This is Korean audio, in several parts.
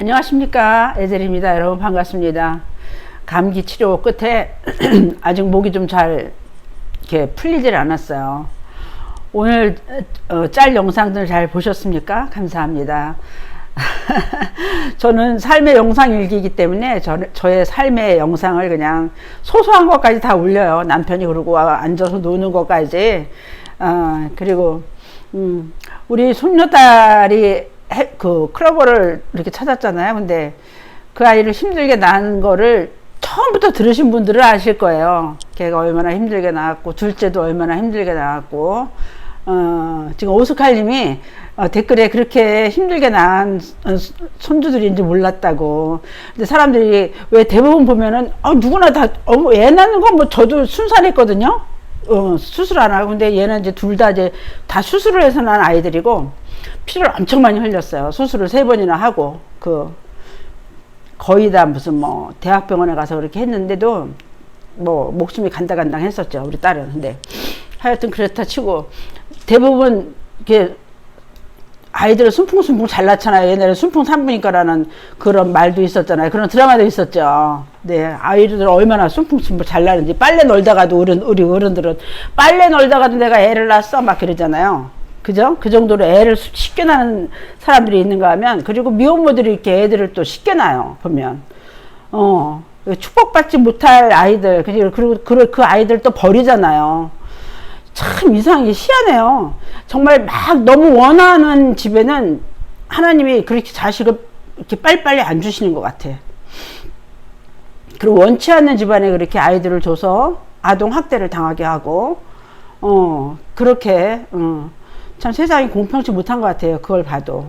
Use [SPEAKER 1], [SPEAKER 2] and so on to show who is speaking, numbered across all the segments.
[SPEAKER 1] 안녕하십니까? 에델입니다. 여러분 반갑습니다. 감기 치료 끝에 아직 목이 좀 잘 이렇게 풀리질 않았어요. 오늘 어, 짤 영상들 잘 보셨습니까? 감사합니다. 저는 삶의 영상 일기이기 때문에 저, 저의 삶의 영상을 그냥 소소한 것까지 다 올려요. 남편이 그러고 앉아서 노는 것까지. 어, 그리고 음, 우리 손녀딸이 해, 그 클로버를 이렇게 찾았잖아요. 근데 그 아이를 힘들게 낳은 거를 처음부터 들으신 분들은 아실 거예요. 걔가 얼마나 힘들게 낳았고, 둘째도 얼마나 힘들게 낳았고, 어, 지금 오스칼님이 어, 댓글에 그렇게 힘들게 낳은 어, 손주들인지 몰랐다고. 근데 사람들이 왜 대부분 보면은, 어, 누구나 다, 어, 애 낳는 건 뭐 저도 순산했거든요? 어, 수술 안 하고. 근데 얘는 이제 둘 다 이제 다 수술을 해서 난 아이들이고, 피를 엄청 많이 흘렸어요. 수술을 세 번이나 하고, 그, 거의 다 무슨 뭐, 대학병원에 가서 그렇게 했는데도, 뭐, 목숨이 간당간당 했었죠. 우리 딸은. 근데, 하여튼 그렇다 치고, 대부분, 이렇게, 아이들을 순풍순풍 잘 낳잖아요. 옛날에 순풍 산부인과라는 그런 말도 있었잖아요. 그런 드라마도 있었죠. 네, 아이들 얼마나 순풍순풍 잘 낳는지. 빨래 널다가도 어른, 우리 어른들은 빨래 널다가도 내가 애를 낳았어. 막 그러잖아요. 그죠? 그 정도로 애를 쉽게 낳는 사람들이 있는가 하면, 그리고 미혼모들이 이렇게 애들을 또 쉽게 낳아요. 보면. 어, 축복받지 못할 아이들, 그리고 그, 그 아이들 또 버리잖아요. 참 이상하게 희한해요. 정말 막 너무 원하는 집에는 하나님이 그렇게 자식을 이렇게 빨리빨리 안 주시는 것 같아. 그리고 원치 않는 집안에 그렇게 아이들을 줘서 아동 학대를 당하게 하고, 어, 그렇게, 어, 참 세상이 공평치 못한 것 같아요. 그걸 봐도.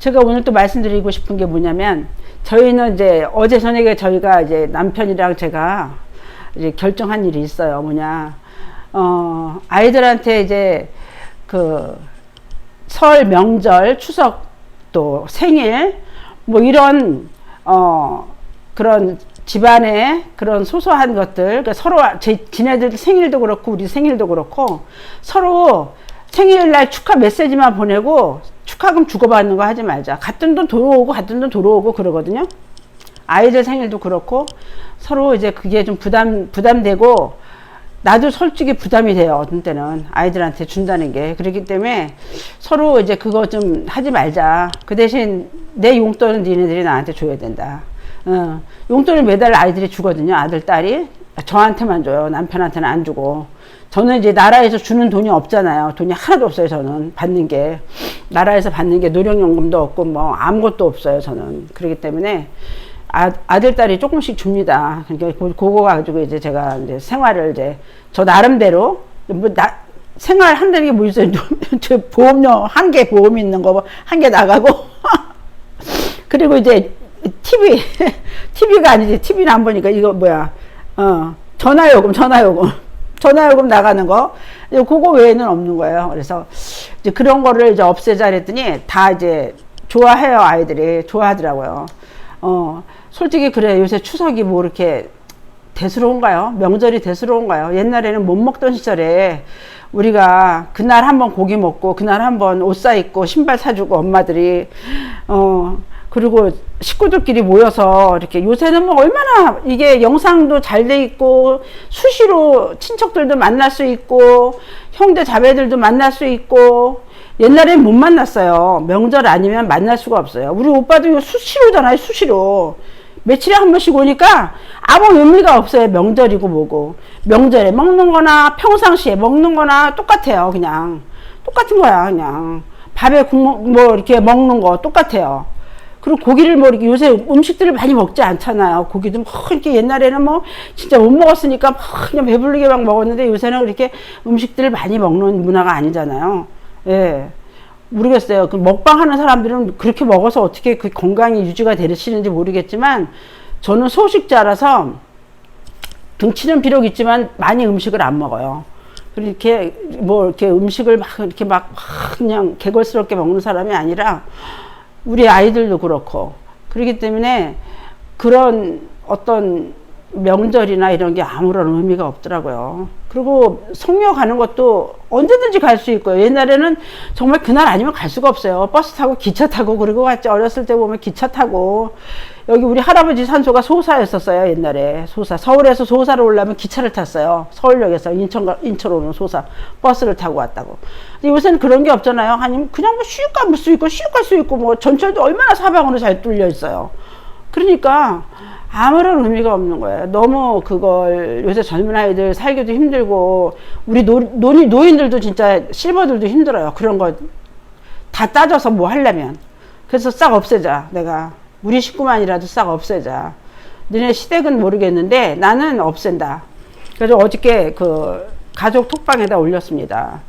[SPEAKER 1] 제가 오늘 또 말씀드리고 싶은 게 뭐냐면, 저희는 이제 어제 저녁에 저희가 이제 남편이랑 제가 이제 결정한 일이 있어요. 뭐냐. 어, 아이들한테 이제 그 설, 명절, 추석 또 생일 뭐 이런 어 그런 집안의 그런 소소한 것들 그러니까 서로 제, 지네들 생일도 그렇고 우리 생일도 그렇고 서로 생일날 축하 메시지만 보내고 축하금 주고받는 거 하지 말자. 같은 돈 들어오고 같은 돈 들어오고 그러거든요. 아이들 생일도 그렇고 서로 이제 그게 좀 부담 부담되고 나도 솔직히 부담이 돼요. 어떤 때는 아이들한테 준다는 게 그렇기 때문에 서로 이제 그거 좀 하지 말자. 그 대신 내 용돈은 니네들이 나한테 줘야 된다. 어, 용돈을 매달 아이들이 주거든요. 아들 딸이 저한테만 줘요. 남편한테는 안 주고. 저는 이제 나라에서 주는 돈이 없잖아요. 돈이 하나도 없어요. 저는 받는 게 나라에서 받는 게 노령연금도 없고 뭐 아무것도 없어요. 저는 그렇기 때문에. 아, 아들, 딸이 조금씩 줍니다. 그러니까 그, 그거 가지고 이제 제가 이제 생활을 이제 저 나름대로 뭐 나, 생활 한다는 게 뭐 있어요? 저 보험료 한 개 보험 있는 거 한 개 나가고 그리고 이제 TV TV가 아니지 TV는 안 보니까 이거 뭐야 어 전화요금 전화요금 전화요금 나가는 거 그거 외에는 없는 거예요. 그래서 이제 그런 거를 이제 없애자 그랬더니 다 이제 좋아해요 아이들이 좋아하더라고요. 어 솔직히 그래 요새 추석이 뭐 이렇게 대수로운가요? 명절이 대수로운가요? 옛날에는 못 먹던 시절에 우리가 그날 한번 고기 먹고 그날 한번 옷 사 입고 신발 사주고 엄마들이 어 그리고 식구들끼리 모여서 이렇게 요새는 뭐 얼마나 이게 영상도 잘 돼 있고 수시로 친척들도 만날 수 있고 형제 자매들도 만날 수 있고 옛날엔 못 만났어요. 명절 아니면 만날 수가 없어요. 우리 오빠도 수시로잖아요. 수시로. 며칠에 한 번씩 오니까 아무 의미가 없어요. 명절이고 뭐고. 명절에 먹는 거나 평상시에 먹는 거나 똑같아요. 그냥. 똑같은 거야. 그냥. 밥에 국물, 뭐 이렇게 먹는 거 똑같아요. 그리고 고기를 뭐 요새 음식들을 많이 먹지 않잖아요. 고기도 뭐 이렇게 옛날에는 뭐 진짜 못 먹었으니까 막 그냥 배불리게 막 먹었는데 요새는 이렇게 음식들을 많이 먹는 문화가 아니잖아요. 예. 모르겠어요. 그 먹방 하는 사람들은 그렇게 먹어서 어떻게 그 건강이 유지가 되시는지 모르겠지만 저는 소식자라서 등치는 비록 있지만 많이 음식을 안 먹어요. 그렇게 뭐 이렇게 음식을 막 이렇게 막, 막 그냥 개걸스럽게 먹는 사람이 아니라 우리 아이들도 그렇고. 그렇기 때문에 그런 어떤 명절이나 이런 게 아무런 의미가 없더라고요. 그리고 성묘 가는 것도 언제든지 갈 수 있고요. 옛날에는 정말 그날 아니면 갈 수가 없어요. 버스 타고 기차 타고 그리고 갔지. 어렸을 때 보면 기차 타고 여기 우리 할아버지 산소가 소사였었어요. 옛날에 소사. 서울에서 소사를 오려면 기차를 탔어요. 서울역에서 인천 가- 인천 오는 소사 버스를 타고 왔다고. 근데 요새는 그런 게 없잖아요. 아니면 그냥 뭐 쉬고 갈수 있고 쉬고 갈수 있고 뭐 전철도 얼마나 사방으로 잘 뚫려 있어요. 그러니까 아무런 의미가 없는 거예요. 너무 그걸 요새 젊은 아이들 살기도 힘들고 우리 노, 노, 노인들도 진짜 실버들도 힘들어요. 그런 거 다 따져서 뭐 하려면. 그래서 싹 없애자. 내가 우리 식구만이라도 싹 없애자. 너네 시댁은 모르겠는데 나는 없앤다. 그래서 어저께 그 가족 톡방에다 올렸습니다.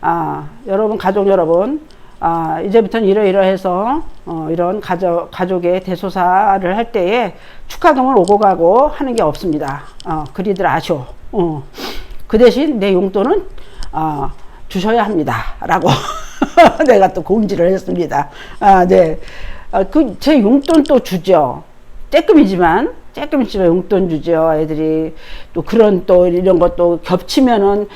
[SPEAKER 1] 아, 여러분 가족 여러분 아, 이제부터는 이러이러해서 어, 이런 가족 가족의 대소사를 할 때에 축하금을 오고 가고 하는 게 없습니다. 어, 그리들 아쇼. 어. 그 대신 내 용돈은 어, 주셔야 합니다.라고 내가 또 공지를 했습니다. 아, 네. 아, 그제 용돈 또 주죠. 쬐끔이지만 쬐끔이지만 용돈 주죠. 애들이 또 그런 또 이런 것도 겹치면은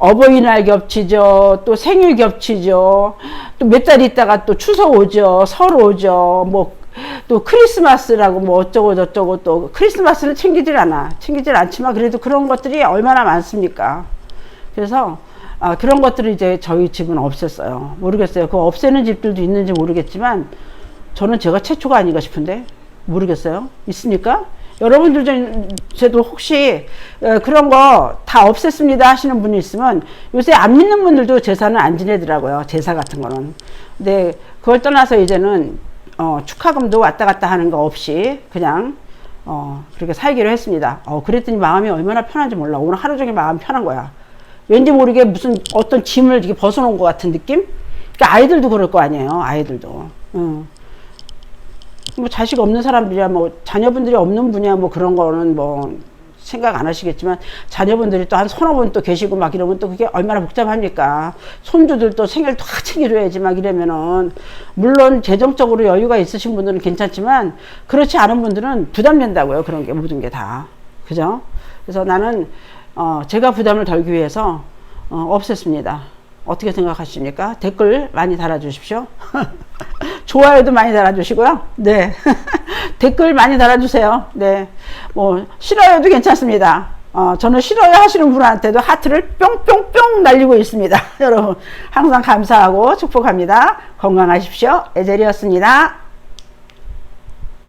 [SPEAKER 1] 어버이날 겹치죠. 또 생일 겹치죠. 또 몇 달 있다가 또 추석 오죠. 설 오죠. 뭐 또 크리스마스라고 뭐 어쩌고 저쩌고 또 크리스마스는 챙기질 않아. 챙기질 않지만 그래도 그런 것들이 얼마나 많습니까? 그래서 아, 그런 것들을 이제 저희 집은 없앴어요. 모르겠어요. 그 없애는 집들도 있는지 모르겠지만 저는 제가 최초가 아닌가 싶은데 모르겠어요. 있습니까? 여러분들 중에도 혹시 어, 그런 거 다 없앴습니다 하시는 분이 있으면 요새 안 믿는 분들도 제사는 안 지내더라고요. 제사 같은 거는. 근데 그걸 떠나서 이제는 어, 축하금도 왔다 갔다 하는 거 없이 그냥 어, 그렇게 살기로 했습니다. 어, 그랬더니 마음이 얼마나 편한지 몰라. 오늘 하루 종일 마음 편한 거야. 왠지 모르게 무슨 어떤 짐을 이렇게 벗어놓은 것 같은 느낌? 그러니까 아이들도 그럴 거 아니에요. 아이들도. 응. 뭐 자식 없는 사람들이야 뭐 자녀분들이 없는 분이야 뭐 그런 거는 뭐 생각 안 하시겠지만 자녀분들이 또 한 서너 분 또 계시고 막 이러면 또 그게 얼마나 복잡합니까? 손주들 또 생일 다 챙겨줘야지 막 이러면은 물론 재정적으로 여유가 있으신 분들은 괜찮지만 그렇지 않은 분들은 부담된다고요 그런 게 모든 게 다. 그죠? 그래서 나는 어 제가 부담을 덜기 위해서 어 없앴습니다. 어떻게 생각하십니까? 댓글 많이 달아주십시오 좋아요도 많이 달아주시고요. 네. 댓글 많이 달아주세요. 네. 뭐, 싫어요도 괜찮습니다. 어, 저는 싫어요 하시는 분한테도 하트를 뿅뿅뿅 날리고 있습니다. 여러분, 항상 감사하고 축복합니다. 건강하십시오. 에젤이었습니다.